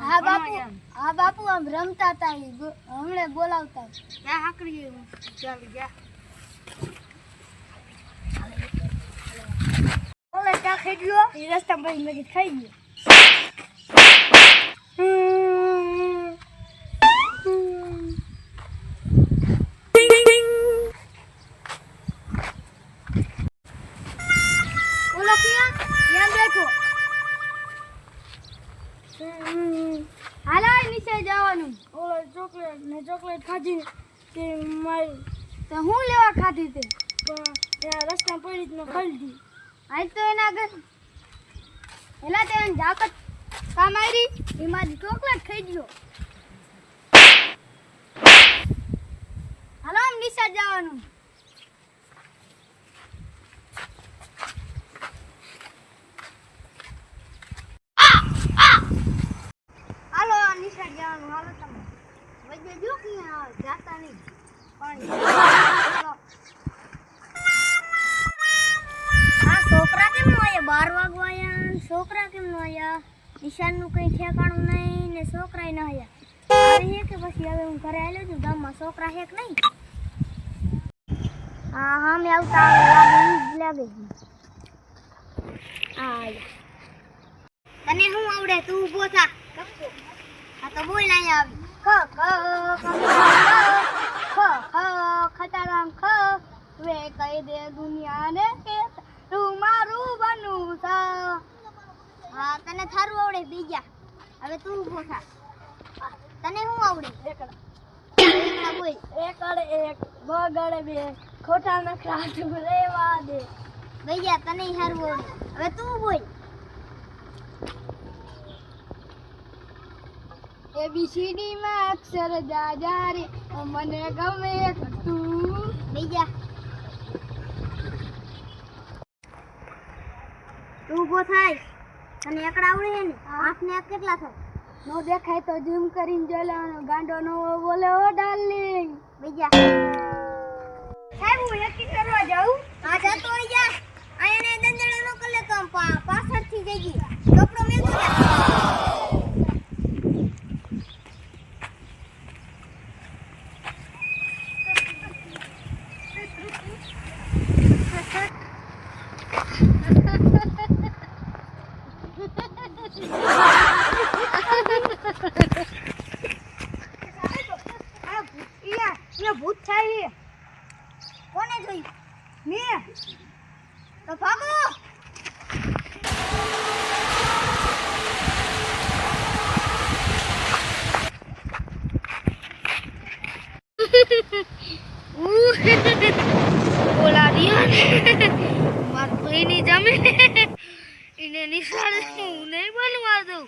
હા બાપુ. હા બાપુ આમ રમતા હતા હમણે બોલાવતા ક્યાં હાંકડી એવું? ચાલ જા. ઓલે ચા ખાઈ ગયો. એ રસ્તા પર મેં ખાઈ ગયો ઓલો ક્યાં ત્યાં બેઠો હાલો નીચે જવાનું ઓલો ચોકલેટ ને ચોકલેટ ખાધી તે મારી હું લેવા ખાધી તે? પણ રસ્તા પડી જ લીધી આજ તો એના આગળ એલા તે જાકત કામ આવી એ મારી ચોકલેટ ખાઈ ગયો. હાલો, આમ નિશા જવાનું હાલો નિશા જવાનું હાલો તમે વજે જો કે આ જાતા નહીં પાણી આ છોકરા કેમ નો આયા? બાર વાગવા આયા? છોકરા કેમ નો આયા? નિશાનનું કઈ ઠેકાણું નહીં ને છોકરાય ન આયા. આવે છે કે પછી હવે હું ઘરે આવેલો છું? ગામમાં છોકરા છે કે નહીં? હા હા મેં આવતા લાગે લાગે આયા. તને શું આવડે? તું ઊભો થા. હા તો બોલ અહીંયા આવી. ખ ખ વે કહી દે દુનિયાને કે તું મારું બનવું છે હા તને થારું આવડે બીજા હવે તું ઊભો થા તને શું આવડે એકડા બોલ એકડ એક બગડે બે ખોટા નખરા તું રેવા દે. ભૈયા, તને હારું હવે તું બોલ. એબીસીડી માં અક્ષર જા જા રે મને ગમે તું. બીજા. તું ઊભો થાય તને એકડા આવડે ને? આંખ ને કેટલા થાય? નો દેખાય તો ઝૂમ કરીને જોઈ લેવાનો ગાંડો નો બોલે ઓ ડાર્લિંગ. બીજા. સાહેબ હું એકી કરવા જાઉં. હા જતો જા. આને દંડળો નો કલે કામ પાછળથી જઈ ગઈ. કપડો મેલતો જા આ ભૂત- ઈયા ભૂત થાય. કોને જોયું? મે? તો ભાગો! બોલા દિયા ને. માર ભાઈની જમે. એને નિશાળ હું નહીં બનવા દઉં.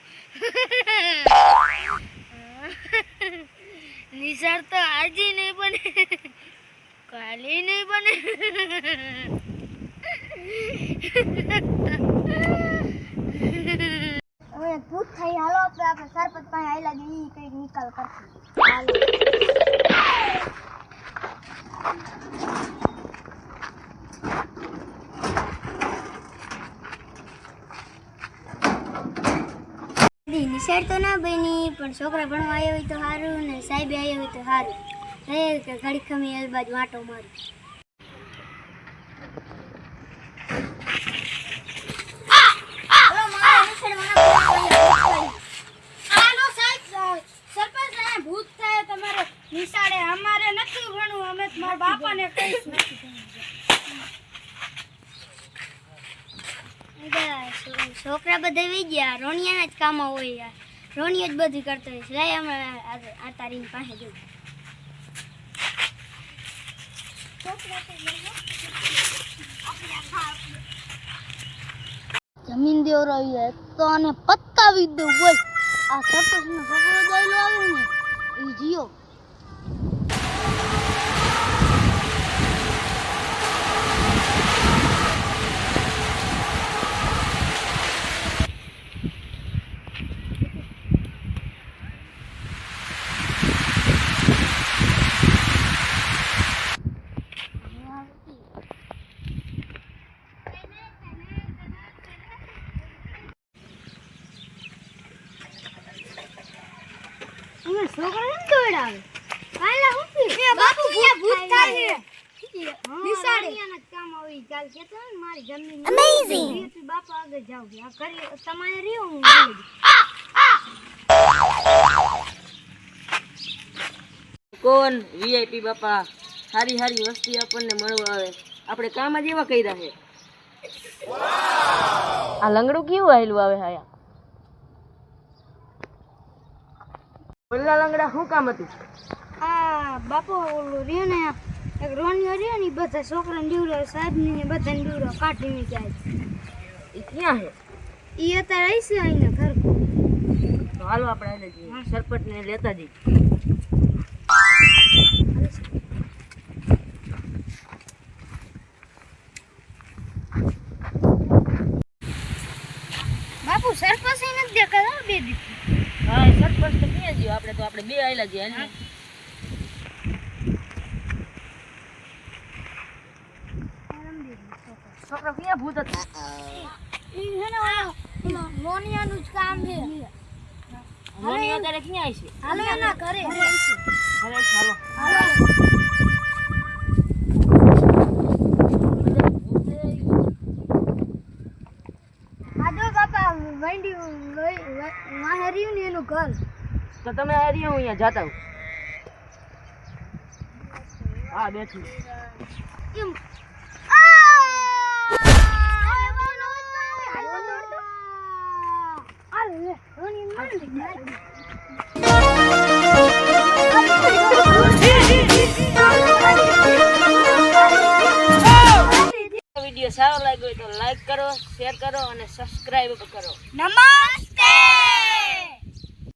નિશાળ તો આજે નહીં બને. કાલે નહીં બને. હવે ભૂત થઈ હાલો, આપણે આપણે સરપંચ પાસે આવેલા જઈએ એ કંઈક નિકાલ કરશું. હાલો નિશાળ તો ના બની, પણ છોકરા ભણવા આવ્યા હોય તો સારું ને સાહેબ આવ્યા હોય તો સારું ઘડી ખમી અલબાજ બાજુ આંટો મારું હાલો, મારા નિશાળ વાળા હાલો સાહેબ સરપંચ આ ભૂત થાય તમારે નિશાળે અમારે નથી ભણવું અમે તો મારા બાપાને કહીશું બધા છો- છોકરા બધા વી ગયા રોનિયાના જ કામો હોય યાર. રોનિયો જ બધું કરતો હોય લઈ અમે આ- તારી પાસે જવું જમીન દેવરો આવ્યો તો આને પત્તાવી દઉં બોલ આ સરપંચનો છોકરો દોયલો આવ્યો ને એ જીઓ તમે છોકરાને કેમ દોડાવે કાલે હું થયું એ બાપુ ભૂત ભૂત થાય છે નિસાડે કામ આવી ચાલ કે તો મારી જમીન અમેઝિંગ બાપા આગળ જાવ આ કરી તમારે રહ્યો હું કોણ વીઆઈપી બાપા સારી સારી વસ્તી આપણને મળવા આવે આપણે કામ જ એવા કર્યા છે આ લંગડું કેવું આવેલું આવે હાયા ઓલા લંગડા શું કામ હતું? આ બાપો ઓલું રહ્યો ને એક રોણીઓ રહ્યો ને બધા છોકરાને દીવડો સાહેબ ને બધાને દીવડો કાઢીને જાય એ ક્યાં છે? એ અત્યારે આવી છે અહીંના ઘર તો હાલો આપણે એને જઈએ સરપંચને લેતા જઈએ. બાપુ સરપંચ નથી દેખાતા બે દી. હા તો ક્યાં ગયો આપણે તો આપણે બે આયલા જઈએ ને. છોકરો ક્યાં ભૂત હતા? ઈ હે ને ઓલો- ઓલો મોનિયાનું જ કામ છે. મોની અત્યારે ક્યાં છે? હાલો એના ઘરે. હવે ચાલો આજો બાપા વંડી વાહે રહ્યું ને એનું ઘર તો તમે આ રહ્યો હું અહીંયા જાતા હું હા બેઠું. વીડિયો સારો લાગ્યો હોય તો લાઈક કરો શેર કરો અને સબસ્ક્રાઈબ કરો. નમસ્તે